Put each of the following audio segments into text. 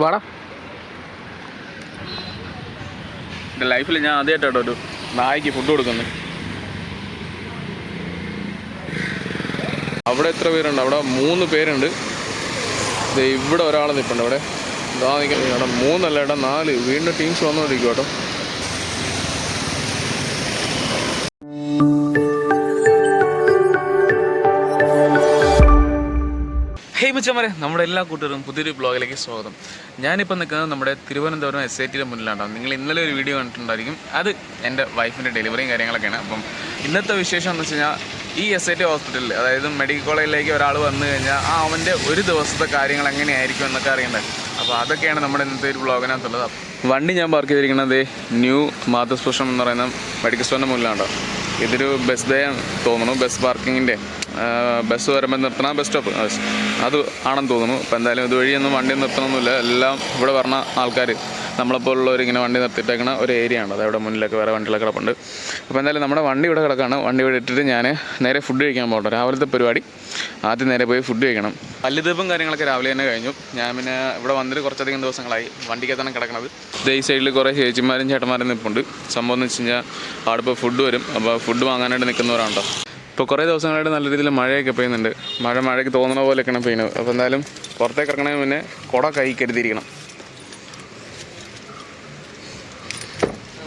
വാടാ. എന്റെ ലൈഫിൽ ഞാൻ ആദ്യമായിട്ടോ ഒരു നായ്ക്ക് ഫുഡ് കൊടുക്കുന്നു. അവിടെ എത്ര പേരുണ്ട്? അവിടെ മൂന്ന് പേരുണ്ട്. ഇവിടെ ഒരാൾ നിൽപ്പുണ്ട് അവിടെ. ഇതാ നിൽക്കുന്നത് മൂന്നല്ല ഏട്ടാ നാല്. വീണ്ടും ടീംസ് വന്നുകൊണ്ടിരിക്കും കേട്ടോ മച്ചന്മാരെ നമ്മുടെ എല്ലാ കൂട്ടുകാരും പുതിയൊരു ബ്ലോഗിലേക്ക് സ്വാഗതം. ഞാനിപ്പോൾ നിൽക്കുന്നത് നമ്മുടെ തിരുവനന്തപുരം എസ് ഐ ടിയുടെ മുന്നിലാണ് നിങ്ങൾ ഇന്നലെ ഒരു വീഡിയോ കണ്ടിട്ടുണ്ടായിരിക്കും. അത് എന്റെ വൈഫിന്റെ ഡെലിവറിയും കാര്യങ്ങളൊക്കെയാണ്. അപ്പം ഇന്നത്തെ വിശേഷം എന്ന് വെച്ച് ഈ എസ് ഐ ടി ഹോസ്പിറ്റലിൽ അതായത് മെഡിക്കൽ കോളേജിലേക്ക് ഒരാൾ വന്നു കഴിഞ്ഞാൽ ആ അവന്റെ ഒരു ദിവസത്തെ കാര്യങ്ങൾ എങ്ങനെയായിരിക്കും എന്നൊക്കെ അറിയണ്ടേ? അപ്പോൾ അതൊക്കെയാണ് നമ്മുടെ ഇന്നത്തെ ഒരു ബ്ലോഗിനകത്തുള്ളത് വണ്ടി ഞാൻ പാർക്ക് ചെയ്തിരിക്കുന്നത് ന്യൂ മാതൃസ്പർശം എന്ന് പറയുന്ന മെഡിക്കൽ സ്റ്റോറിന്റെ മുന്നിലാണ് ഇതൊരു ബസ് ഡേ തോന്നുന്നു. ബസ് പാർക്കിങ്ങിന്റെ ബസ് വരുമ്പോൾ നിർത്തണം. ബസ് സ്റ്റോപ്പ് അത് ആണെന്ന് തോന്നുന്നു. അപ്പോൾ എന്തായാലും ഇതുവഴിയൊന്നും വണ്ടി നിർത്തണമെന്നില്ല എല്ലാം ഇവിടെ പറഞ്ഞ ആൾക്കാർ നമ്മളെപ്പോലുള്ളവർ ഇങ്ങനെ വണ്ടി നിർത്തിയിട്ടേക്കണ ഒരു ഏരിയ ഉണ്ട് അതവിടെ മുന്നിലൊക്കെ വേറെ വണ്ടികളൊക്കെ കിടപ്പുണ്ട്. അപ്പോൾ എന്തായാലും നമ്മുടെ വണ്ടി ഇവിടെ കിടക്കാണ്. വണ്ടി ഇവിടെ ഇട്ടിട്ട് ഞാൻ നേരെ ഫുഡ് കഴിക്കാൻ പോകട്ടെ. രാവിലത്തെ പരിപാടി. ആദ്യം നേരെ പോയി ഫുഡ് കഴിക്കണം. പല്ലുതീപ്പും കാര്യങ്ങളൊക്കെ രാവിലെ തന്നെ കഴിഞ്ഞു. ഞാൻ പിന്നെ ഇവിടെ വന്നിട്ട് കുറച്ചധികം ദിവസങ്ങളായി വണ്ടിക്കകത്താണ് കിടക്കണത്. ഈ സൈഡിൽ കുറേ ചേച്ചിമാരും ചേട്ടന്മാരും നിൽപ്പുണ്ട് സംഭവം എന്ന് വെച്ച് കഴിഞ്ഞാൽ അവിടെ ഇപ്പോൾ ഫുഡ് വരും. അപ്പോൾ ഫുഡ് വാങ്ങാനായിട്ട് നിൽക്കുന്നവരാണ് കേട്ടോ ഇപ്പോൾ കുറേ ദിവസങ്ങളായിട്ട് നല്ല രീതിയിൽ മഴയൊക്കെ പെയ്യുന്നുണ്ട്. മഴ മഴയ്ക്ക് തോന്നുന്ന പോലെയൊക്കെയാണ് പെയ്യുന്നത് അപ്പോൾ എന്തായാലും പുറത്തേക്ക് ഇറങ്ങണതിന് മുന്നേ കുട കൈ കരുതിയിരിക്കണം.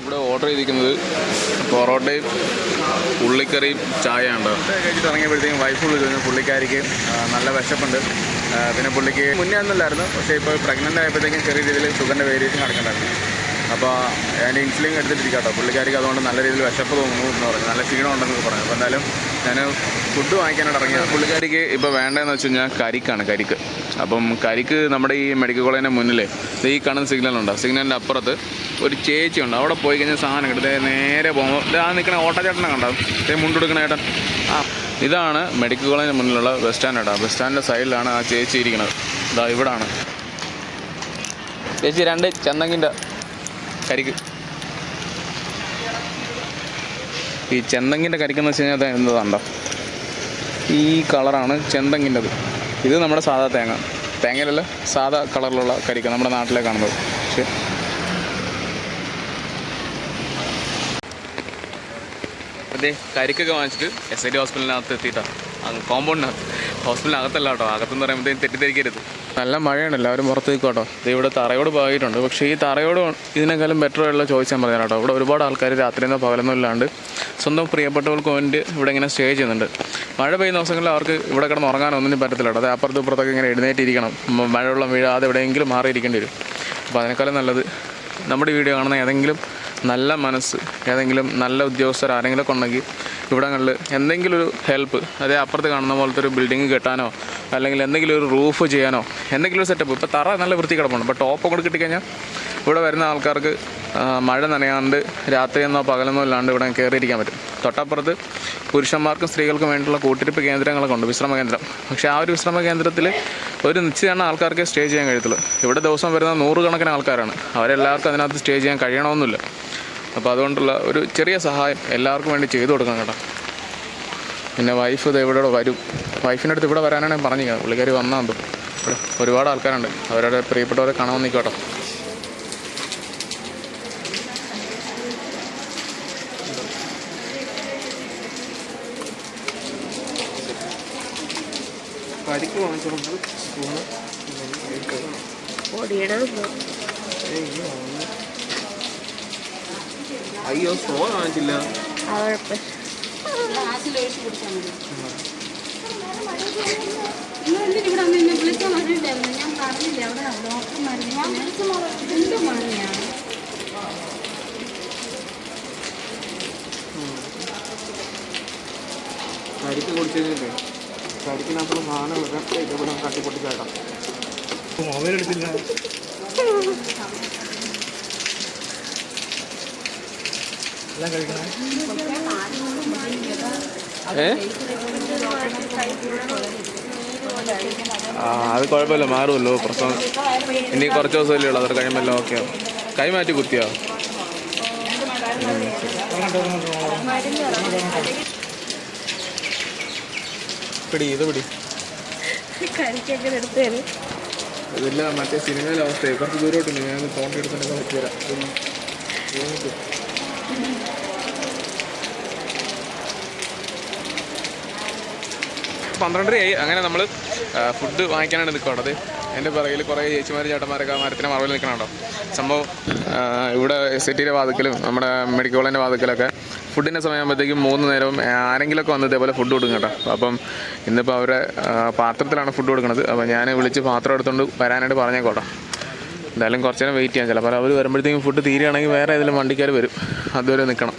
ഇവിടെ ഓർഡർ ചെയ്തിരിക്കുന്നത് പൊറോട്ടയും ഉള്ളിക്കറിയും ചായ ഉണ്ട് കഴിച്ചിട്ട് ഇറങ്ങിയപ്പോഴത്തേക്കും വൈഫ് വിളിച്ചു പുള്ളിക്കാരിക്ക് നല്ല വിശപ്പുണ്ട്. പിന്നെ പുള്ളിക്ക് മുന്നേ ഒന്നുമില്ലായിരുന്നു പക്ഷേ ഇപ്പോൾ പ്രഗ്നന്റ് ആയപ്പോഴത്തേക്കും ചെറിയ രീതിയിൽ ഷുഗറിന്റെ വേരിയേഷൻ നടക്കുന്നുണ്ടായിരുന്നു. അപ്പോൾ ഞാൻ ഇൻസുലിൻ എടുത്തിട്ടിരിക്കാം കേട്ടോ പുള്ളിക്കാരിക്ക് അതുകൊണ്ട് നല്ല രീതിയിൽ വിശപ്പ് തോന്നുന്നു എന്ന് പറഞ്ഞു. നല്ല ക്ഷീണം ഉണ്ടെന്ന് പറഞ്ഞു. അപ്പോൾ എന്തായാലും ഞാൻ ഫുഡ് വാങ്ങിക്കാനായിട്ട് ഇറങ്ങിയത്. പുള്ളിക്കാരിക്ക് ഇപ്പോൾ വേണ്ടതെന്ന് വെച്ച് കഴിഞ്ഞാൽ കരിക്കാണ് കരിക്ക്. അപ്പം കരിക്ക് നമ്മുടെ ഈ മെഡിക്കൽ കോളേജിന്റെ മുന്നിൽ ഈ കാണുന്ന സിഗ്നലുണ്ട് സിഗ്നലിന്റെ അപ്പുറത്ത് ഒരു ചേച്ചി ഉണ്ട്. അവിടെ പോയി കഴിഞ്ഞാൽ സാധനം കിട്ടും. നേരെ പോകുമ്പോൾ ആ നിൽക്കണ ഓട്ടച്ചേട്ടനെ കണ്ടോ? മുണ്ടെടുക്കണ ഏട്ടൻ. ആ ഇതാണ് മെഡിക്കൽ കോളേജിന് മുന്നിലുള്ള ബസ് സ്റ്റാൻഡ് കേട്ടോ ബസ് സ്റ്റാൻഡിന്റെ സൈഡിലാണ് ആ ചേച്ചി ഇരിക്കുന്നത് ഇതാ ഇവിടാണ്. ചേച്ചി രണ്ട് ചന്തങ്ങിന്റെ കരിക്ക്. ഈ ചെന്തങ്ങിന്റെ കരിക്കെന്ന് വെച്ച് കഴിഞ്ഞാൽ അത് എന്നതാണ്ടോ ഈ കളറാണ് ചെന്തങ്ങിന്റെത് ഇത് നമ്മുടെ സാധാ തേങ്ങ. തേങ്ങയിലല്ല സാധാ കളറിലുള്ള കരിക്ക നമ്മുടെ നാട്ടിലെ കാണുന്നത്. പക്ഷേ അതെ കരിക്കൊക്കെ വാങ്ങിച്ചിട്ട് എസ് ഐ ഡി ഹോസ്പിറ്റലിനകത്ത് എത്തിയിട്ടാണ് അങ്ങ് കോമ്പൗണ്ടിനകത്ത് ഹോസ്പിറ്റലിനകത്തല്ല കേട്ടോ അകത്തെന്ന് പറയുമ്പോഴത്തേക്കും തെറ്റിദ്ധരിക്കരുത്. നല്ല മഴയാണ് എല്ലാവരും പുറത്ത് കേട്ടോ ഇത് ഇവിടെ തറയോട് പോയിട്ടുണ്ട് പക്ഷേ ഈ തറയോട് ഇതിനേക്കാളും ബെറ്റർ ആയിട്ടുള്ള ചോയ്സ് ഞാൻ കേട്ടോ ഇവിടെ ഒരുപാട് ആൾക്കാർ രാത്രിയെന്നോ പകലെന്നോ ഇല്ലാണ്ട് സ്വന്തം പ്രിയപ്പെട്ടവർക്ക് വേണ്ടി ഇവിടെ ഇങ്ങനെ സ്റ്റേ ചെയ്യുന്നുണ്ട്. മഴ പെയ്യുന്ന ദിവസങ്ങളിൽ അവർക്ക് ഇവിടെ കിടന്ന് ഉറങ്ങാനൊന്നും പറ്റത്തില്ല കേട്ടോ അത് അപ്പുറത്തും ഇപ്പുറത്തൊക്കെ ഇങ്ങനെ എഴുന്നേറ്റിരിക്കണം. മഴവെള്ളം വീഴാതെ എവിടെയെങ്കിലും മാറിയിരിക്കേണ്ടി വരും. അപ്പോൾ അതിനേക്കാളും നല്ലത് നമ്മുടെ വീഡിയോ കാണുന്ന ഏതെങ്കിലും നല്ല മനസ്സ് ഏതെങ്കിലും നല്ല ഉദ്യോഗസ്ഥർ ആരെങ്കിലും ഉണ്ടെങ്കിൽ ഇവിടങ്ങളിൽ എന്തെങ്കിലും ഒരു ഹെൽപ്പ് അതേ അപ്പുറത്ത് കാണുന്ന പോലത്തെ ഒരു ബിൽഡിംഗ് കെട്ടാനോ അല്ലെങ്കിൽ എന്തെങ്കിലും ഒരു റൂഫ് ചെയ്യാനോ എന്തെങ്കിലും ഒരു സെറ്റപ്പ് ഇപ്പോൾ തറ നല്ല വൃത്തി കിടപ്പുണ്ട്. ഇപ്പോൾ ടോപ്പ് കൂടെ കിട്ടിക്കഴിഞ്ഞാൽ ഇവിടെ വരുന്ന ആൾക്കാർക്ക് മഴ നനയാണ്ട് രാത്രിയെന്നോ പകലെന്നോ ഇല്ലാണ്ട് ഇവിടെ കയറിയിരിക്കാൻ പറ്റും. തൊട്ടപ്പുറത്ത് പുരുഷന്മാർക്കും സ്ത്രീകൾക്കും വേണ്ടിയുള്ള കൂട്ടിരിപ്പ് കേന്ദ്രങ്ങളൊക്കെ ഉണ്ട് വിശ്രമ കേന്ദ്രം. പക്ഷേ ആ ഒരു വിശ്രമ കേന്ദ്രത്തിൽ ഒരു നിശ്ചിത എണ്ണം ആൾക്കാർക്ക് സ്റ്റേ ചെയ്യാൻ കഴിയത്തുള്ളൂ. ഇവിടെ ദിവസം വരുന്ന നൂറുകണക്കിന് ആൾക്കാരാണ്. അവരെല്ലാവർക്കും അതിനകത്ത് സ്റ്റേ ചെയ്യാൻ കഴിയണമെന്നില്ല അപ്പോൾ അതുകൊണ്ടുള്ള ഒരു ചെറിയ സഹായം എല്ലാവർക്കും വേണ്ടി ചെയ്തു കൊടുക്കണം കേട്ടോ. പിന്നെ വൈഫ് ഇത് ഇവിടെ വരും. വൈഫിന്റെ അടുത്ത് ഇവിടെ വരാനാണ് ഞാൻ പറഞ്ഞിരിക്കുന്നത്. പുള്ളിക്കാരി വന്നാൽ എന്തോ. ഇവിടെ ഒരുപാട് ആൾക്കാരുണ്ട്. അവരുടെ പ്രിയപ്പെട്ടവരെ കാണാൻ നിൽക്കട്ടോ സ്പൂണ് ഓടിയിടാൻ അയ്യോ സ്ട്രോ വാങ്ങിച്ചില്ല കുഴപ്പം ഇവിടെ വന്ന് എന്നെ വിളിച്ചാൽ പറഞ്ഞില്ലായിരുന്നു ഞാൻ പറഞ്ഞില്ല അവിടെ ഡോക്ടർമാർ ഞാൻ വിളിച്ച മോളെ എന്ത് കാണിച്ചില്ല. കരിക്ക് കുടിച്ചു കഴിഞ്ഞിട്ടേ കരിക്കിനകത്തുള്ള സാധനം ഇതൊക്കെ തട്ടിപ്പൊട്ടിച്ചേക്കാം മൊബൈലെടുത്തില്ല ഏ ആ അത് കുഴപ്പമില്ല. മാറുമല്ലോ പ്രശ്നം. ഇനി കുറച്ച് ദിവസമല്ലേ ഉള്ളൂ അതൊരു കഴിയുമ്പോൾ ഓക്കെ കൈ മാറ്റി കുത്തിയോ? പിടി ഇത് പിടി. ഇതില്ല മറ്റേ സിനിമയിലെ അവസ്ഥയെ. കുറച്ച് ദൂരോട്ടുണ്ട് ഞാൻ തോണ്ടി എടുത്തിട്ട് പറ്റിയരാം പന്ത്രണ്ടരയായി. അങ്ങനെ നമ്മൾ ഫുഡ് വാങ്ങിക്കാനാണ് നിൽക്കുന്നത്. എന്റെ പിറകിൽ കുറേ ചേച്ചിമാർ ചേട്ടന്മാരൊക്കെ മരത്തിന് മറവിൽ നിൽക്കണുണ്ടോ സംഭവം ഇവിടെ സിറ്റിയിലെ വാതിക്കലും നമ്മുടെ മെഡിക്കൽ കോളേജിന്റെ വാതിക്കലൊക്കെ ഫുഡിന്റെ സമയമാകുമ്പോഴത്തേക്കും മൂന്ന് നേരവും ആരെങ്കിലുമൊക്കെ വന്ന് ഇതേപോലെ ഫുഡ് കൊടുക്കും കേട്ടോ. അപ്പം ഇന്നിപ്പോൾ അവരുടെ പാത്രത്തിലാണ് ഫുഡ് കൊടുക്കുന്നത്. അപ്പോൾ ഞാൻ വിളിച്ച് പാത്രം എടുത്തുകൊണ്ട് വരാനായിട്ട് പറഞ്ഞേക്കോട്ടോ എന്തായാലും കുറച്ച് നേരം വെയിറ്റ് ചെയ്യാം. ചിലപ്പോൾ അവർ വരുമ്പോഴത്തേക്കും ഫുഡ് തീരുകയാണെങ്കിൽ വേറെ ഏതെങ്കിലും വണ്ടിക്കാർ വരും. അതുവരെ നിൽക്കണം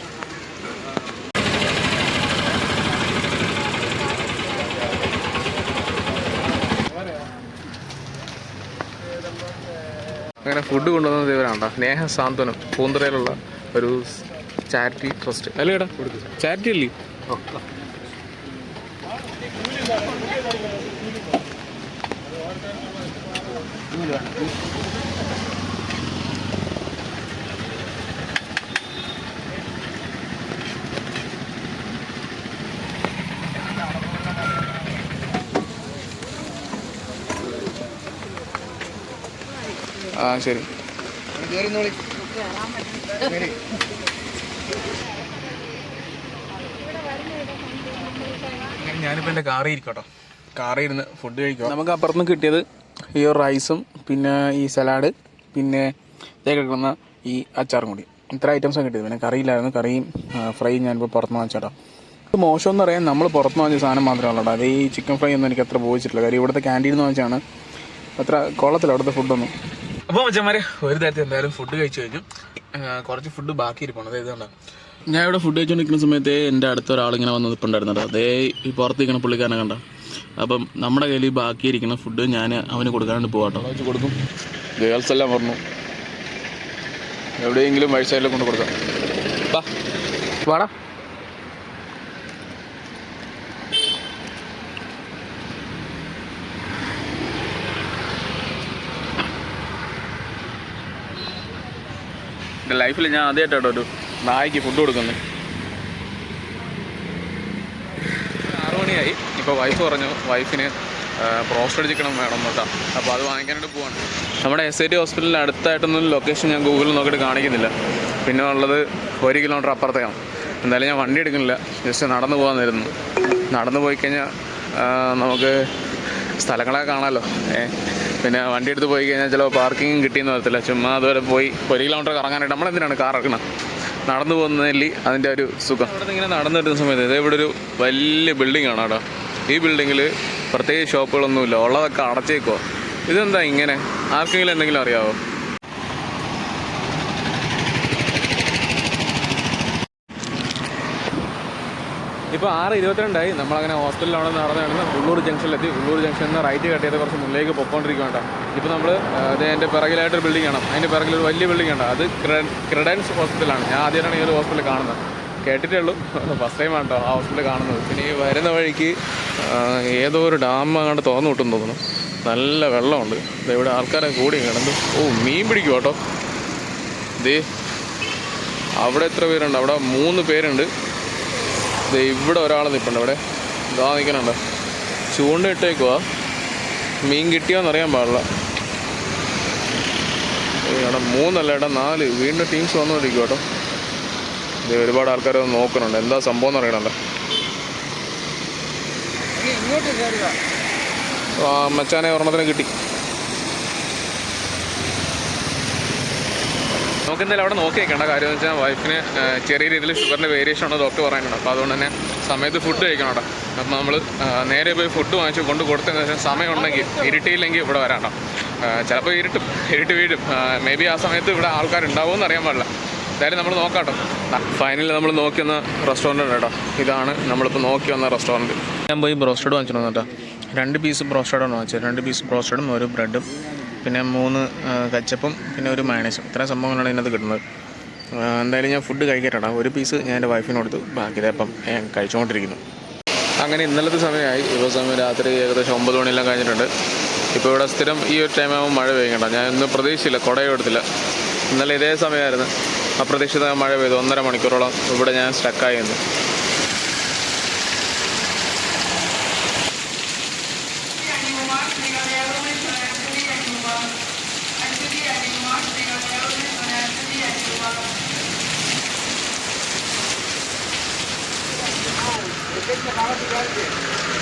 അങ്ങനെ ഫുഡ് കൊണ്ടുവന്നത് ഇവരാണ്ടോ സ്നേഹ സാന്ത്വനം പൂന്തറയിലുള്ള ഒരു ചാരിറ്റി ട്രസ്റ്റ് അല്ലേ ഏടാ ചാരിറ്റി അല്ലേ? ആ ശരി. ഞാനിപ്പോൾ എന്റെ കാറിൽ ഇരിക്കട്ടോ. കാറിൽ ഇരുന്ന് ഫുഡ് കഴിക്കുക നമുക്ക് അപ്പുറത്തുനിന്ന് കിട്ടിയത് ഈ റൈസും പിന്നെ ഈ സലാഡ് പിന്നെ ഇതേ കിടക്കുന്ന ഈ അച്ചാറും കൂടി. ഇത്ര ഐറ്റംസാണ് കിട്ടിയത്. പിന്നെ കറി ഇല്ലായിരുന്നു. കറിയും ഫ്രൈയും ഞാനിപ്പോൾ പുറത്തുനിന്ന് വാങ്ങിച്ചേട്ടാ ഇത് മോശം എന്ന് പറയാൻ നമ്മൾ പുറത്തുനിന്ന് വാങ്ങിച്ച സാധനം മാത്രമേ ഉള്ളൂ അത് ഈ ചിക്കൻ ഫ്രൈ ഒന്നും എനിക്ക് അത്ര പോയിച്ചിട്ടില്ല കാര്യം ഇവിടുത്തെ ക്യാന്റീനിൽ നിന്ന് വാങ്ങിച്ചാണ് അത്ര കൊള്ളത്തില്ല അവിടുത്തെ ഫുഡൊന്നും അപ്പോൾ മച്ചന്മാരെ ഒരു തരത്തിൽ എന്തായാലും ഫുഡ് കഴിച്ചു കഴിഞ്ഞു. കുറച്ച് ഫുഡ് ബാക്കി ഇരിപ്പുണ്ട് അതായത് കണ്ടാ ഞാൻ ഇവിടെ ഫുഡ് കഴിച്ചുകൊണ്ടിരിക്കുന്ന സമയത്ത് എന്റെ അടുത്ത ഒരാൾ ഒരാളിങ്ങനെ വന്ന് നിൽപ്പുണ്ടായിരുന്നുണ്ട് അതേ ഈ പുറത്തിരിക്കുന്ന പുള്ളിക്കാരനെ കണ്ട? അപ്പം നമ്മുടെ കയ്യിൽ ബാക്കി ഇരിക്കുന്ന ഫുഡ് ഞാൻ അവന് കൊടുക്കാണ്ട് പോകാട്ടോ കൊടുക്കും. ഗേൾസ് എല്ലാം പറഞ്ഞു എവിടെയെങ്കിലും വഴി സൈഡിൽ കൊണ്ട് കൊടുക്കാം. വാ. വാടാ എന്റെ ലൈഫിൽ ഞാൻ ആദ്യമായിട്ടോ ഒരു നായ്ക്ക് ഫുഡ് കൊടുക്കുന്നത്. ആറു മണിയായി. ഇപ്പോൾ വൈഫ് പറഞ്ഞു വൈഫിന് പ്രോസ്റ്റഡ് ചിക്കനും വേണം കേട്ടോ അപ്പോൾ അത് വാങ്ങിക്കാനായിട്ട് പോവാണ്. നമ്മുടെ എസ് ഐ ടി ഹോസ്പിറ്റലിന് അടുത്തായിട്ടൊന്നും ലൊക്കേഷൻ ഞാൻ ഗൂഗിളിൽ നോക്കിയിട്ട് കാണിക്കുന്നില്ല. പിന്നെ ഉള്ളത് ഒരു കിലോമീറ്റർ അപ്പുറത്തേക്കാണ്. എന്തായാലും ഞാൻ വണ്ടി എടുക്കുന്നില്ല. ജസ്റ്റ് നടന്നു പോകാമെന്നായിരുന്നു നടന്നു പോയി കഴിഞ്ഞാൽ നമുക്ക് സ്ഥലങ്ങളൊക്കെ കാണാമല്ലോ ഏ പിന്നെ വണ്ടി എടുത്ത് പോയി കഴിഞ്ഞാൽ ചിലപ്പോൾ പാർക്കിങ്ങും കിട്ടിയെന്ന് വരത്തില്ല. ചുമ്മാ അതുവരെ പോയി ഒരു കിലോമീറ്റർ കറങ്ങാനായിട്ട് നമ്മളെന്തിനാണ് കാർ ഇറക്കണം നടന്നു പോകുന്നതിൽ അതിന്റെ ഒരു സുഖം. ഇങ്ങനെ നടന്നു വരുന്ന സമയത്ത് ഇത് ഇവിടെ ഒരു വലിയ ബിൽഡിംഗ് ആണ് കേട്ടോ. ഈ ബിൽഡിങ്ങിൽ പ്രത്യേകിച്ച് ഷോപ്പുകളൊന്നുമില്ല ഉള്ളതൊക്കെ അടച്ചേക്കുമോ ഇതെന്താ ഇങ്ങനെ? ആർക്കെങ്കിലും എന്തെങ്കിലും അറിയാവോ? ഇപ്പോൾ ആറ് ഇരുപത്തിരണ്ടായി. നമ്മളങ്ങനെ ഹോസ്പിറ്റലിൽ നടന്നു നടന്ന് ഉള്ളൂർ ജംഗ്ഷനിലെത്തി ഉള്ളൂർ ജംഗ്ഷനിൽ നിന്ന് റൈറ്റ് കട്ട് ചെയ്ത് കുറച്ച് മുന്നിലേക്ക് പൊക്കോണ്ടിരിക്കുകയാണ് ഇപ്പോൾ നമ്മൾ അത് എന്റെ പിറകിലായിട്ടൊരു ബിൽഡിംഗ് ആണ് അതിന്റെ പിറകിൽ ഒരു വലിയ ബിൽഡിംഗ് ഉണ്ട് അത് ക്രെഡൻസ് ഹോസ്പിറ്റലാണ് ഞാൻ ആദ്യമായിട്ടാണ് ഈ ഒരു ഹോസ്പിറ്റൽ കാണുന്നത്. കേട്ടിട്ടേ ഉള്ളൂ. ഫസ്റ്റ് ടൈം ആണ് കേട്ടോ ആ ഹോസ്പിറ്റൽ കാണുന്നത്. പിന്നെ ഈ വരുന്ന വഴിക്ക് ഏതോ ഒരു ഡാം അങ്ങോട്ട് തുറന്നു വിട്ടെന്ന് തോന്നുന്നു. നല്ല വെള്ളമുണ്ട്. ഇവിടെ ആൾക്കാരെ കൂടി കിടന്നു. ഓ മീൻ പിടിക്കും കേട്ടോ ദേ അവിടെ എത്ര പേരുണ്ട്? അവിടെ മൂന്ന് പേരുണ്ട്. ഇവിടെ ഒരാൾ നിൽപ്പുണ്ട് അവിടെ. ഇതാ നിൽക്കണുണ്ട് ചൂണ്ട ഇട്ടേക്കുക മീൻ കിട്ടിയോന്ന് അറിയാൻ പാടില്ല. ഇവിടെ എടാ മൂന്നല്ല എടാ നാല്. വീണ്ടും ടീംസ് വന്നുകൊണ്ടിരിക്കും കേട്ടോ ഇത് ഒരുപാട് ആൾക്കാർ ഒന്ന് നോക്കുന്നുണ്ട്. എന്താ സംഭവം എന്ന് അറിയണല്ലോ മച്ചാനെ ഒരെണ്ണത്തിന് കിട്ടി. നമുക്ക് എന്തായാലും അവിടെ നോക്കി കാര്യം എന്ന് വെച്ചാൽ വൈഫിന് ചെറിയ രീതിയിൽ ഷുഗറിന്റെ വേരിയേഷൻ ഉണ്ട് ഡോക്ടർ പറയുന്നുണ്ട് അപ്പോൾ അതുകൊണ്ട് തന്നെ സമയത്ത് ഫുഡ് കഴിക്കണം കേട്ടോ. അപ്പം നമ്മൾ നേരെ പോയി ഫുഡ് വാങ്ങിച്ച് കൊണ്ട് കൊടുത്തതിന് ശേഷം സമയം ഉണ്ടെങ്കിൽ ഇരുട്ടിയില്ലെങ്കിൽ ഇവിടെ വരാട്ടോ ചിലപ്പോൾ ഇരുട്ടും ഇരുട്ട് വീഴും. മേ ബി ആ സമയത്ത് ഇവിടെ ആൾക്കാരുണ്ടാവുമെന്ന് അറിയാൻ പാടില്ല. എന്തായാലും നമ്മൾ നോക്കാട്ടോ കേട്ടോ. ഫൈനലി നമ്മൾ നോക്കി വന്ന റെസ്റ്റോറന്റ് ഉണ്ട് കേട്ടോ. ഇതാണ് നമ്മളിപ്പോൾ നോക്കി വന്ന റെസ്റ്റോറന്റ് ഞാൻ പോയി ബ്രോസ്റ്റഡ് വാങ്ങിച്ചിട്ടുണ്ട് കേട്ടോ. രണ്ട് പീസ് ബ്രോസ്റ്റഡാണ് വാങ്ങിച്ചത്. രണ്ട് പീസ് ബ്രോസ്റ്റഡും ഒരു ബ്രെഡും പിന്നെ മൂന്ന് കച്ചപ്പും പിന്നെ ഒരു മയണൈസും ഇത്രയും സംഭവങ്ങളാണ് ഇതിനകത്ത് കിട്ടുന്നത്. എന്തായാലും ഞാൻ ഫുഡ് കഴിക്കട്ടോ ഒരു പീസ് ഞാൻ എന്റെ വൈഫിന് കൊടുത്തു. ബാക്കി ഇതപ്പം ഞാൻ കഴിച്ചുകൊണ്ടിരിക്കുന്നു അങ്ങനെ ഇന്നലത്തെ സമയമായി. ഇപ്പോൾ സമയം രാത്രി ഏകദേശം ഒമ്പത് മണിയെല്ലാം കഴിഞ്ഞിട്ടുണ്ട്. ഇപ്പോൾ ഇവിടെ സ്ഥിരം ഈ ഒരു ടൈം ആകുമ്പോൾ മഴ പെയ്യണ്ട ഞാൻ ഇന്ന് പ്രതീക്ഷിച്ചില്ല. കുടയും എടുത്തില്ല. ഇന്നലെ ഇതേ സമയമായിരുന്നു. അപ്രതീക്ഷിത മഴ പെയ്തു. ഒന്നര മണിക്കൂറോളം ഇവിടെ ഞാൻ സ്റ്റക്കായി നിന്ന്.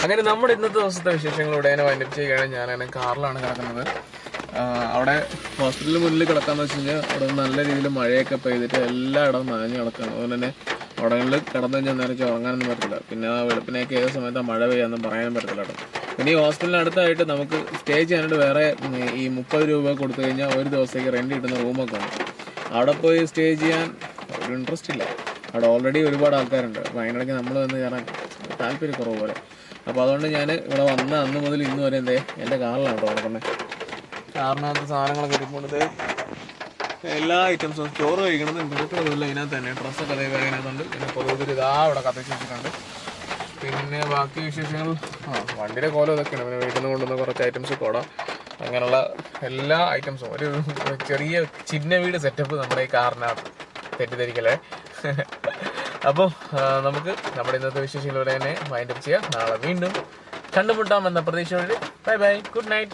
അങ്ങനെ നമ്മുടെ ഇന്നത്തെ ദിവസത്തെ വിശേഷങ്ങൾ ഉടനെ വൈൻഡപ്പ് ചെയ്യുകയാണ്. ഞാനങ്ങനെ കാറിലാണ് കിടക്കുന്നത്. അവിടെ ഹോസ്പിറ്റലിന് മുന്നിൽ കിടക്കാന്ന് വെച്ച് കഴിഞ്ഞാൽ അവിടെ നല്ല രീതിയിൽ മഴയൊക്കെ പെയ്തിട്ട് എല്ലായിടവും നനഞ്ഞ് കിടക്കുകയാണ്. അതുകൊണ്ട് തന്നെ അവിടങ്ങളിൽ കിടന്നു കഴിഞ്ഞാൽ നേരെ ഉറങ്ങാനൊന്നും പറ്റില്ല പിന്നെ ആ വെളുപ്പിനൊക്കെ ഏത് സമയത്ത് മഴ പെയ്യാന്നും പറയാനും പറ്റില്ല കേട്ടോ. പിന്നെ ഈ ഹോസ്പിറ്റലിന് അടുത്തായിട്ട് നമുക്ക് സ്റ്റേ ചെയ്യാനായിട്ട് വേറെ ഈ മുപ്പത് രൂപ കൊടുത്തു കഴിഞ്ഞാൽ ഒരു ദിവസത്തേക്ക് റെന്റ് കിട്ടുന്ന റൂമൊക്കെ ഉണ്ട്. അവിടെ പോയി സ്റ്റേ ചെയ്യാൻ ഒരു ഇൻട്രസ്റ്റ് ഇല്ല. അവിടെ ഓൾറെഡി ഒരുപാട് ആൾക്കാരുണ്ട്. അപ്പോൾ അതിനിടയ്ക്ക് നമ്മൾ വന്ന് കയറാൻ താല്പര്യക്കുറവ് പോലെ. അപ്പോൾ അതുകൊണ്ട് ഞാൻ ഇവിടെ വന്ന അന്ന് മുതൽ ഇന്ന് വരെ എന്തേ എന്റെ കാറിലാണ് കേട്ടോ നടക്കുന്നത് കാറിനകത്ത് സാധനങ്ങളൊക്കെ ഇരിക്കുന്നത് എല്ലാ ഐറ്റംസും ചോറ് കഴിക്കണത് ഇമ്പോർട്ടുള്ളതല്ല ഇതിനകത്ത് തന്നെ. ഡ്രസ്സൊക്കെ അതേപോലെ അതിനകത്തുണ്ട് പിന്നെ കൊതുകുതിരി ഇതാ ഇവിടെ കത്തിച്ച് വെച്ചിട്ടുണ്ട്. പിന്നെ ബാക്കി വിശേഷങ്ങൾ? ആ വണ്ടിയുടെ കോലം ഇതൊക്കെയാണ്. പിന്നെ വീട്ടിൽ നിന്ന് കൊണ്ടുവന്ന കുറച്ച് ഐറ്റംസ് കൊട അങ്ങനെയുള്ള എല്ലാ ഐറ്റംസും ഒരു ചെറിയ ചിന്ന വീട് സെറ്റപ്പ് നമ്മുടെ ഈ കാറിനകത്ത്. തെറ്റിദ്ധരിക്കലേ അപ്പോൾ നമുക്ക് നമ്മുടെ ഇന്നത്തെ വിശേഷങ്ങളിലൂടെ തന്നെ വൈൻഡപ്പ് ചെയ്യാം. നാളെ വീണ്ടും കണ്ടുമുട്ടാം എന്ന പ്രതീക്ഷയോടെ. Bye bye good night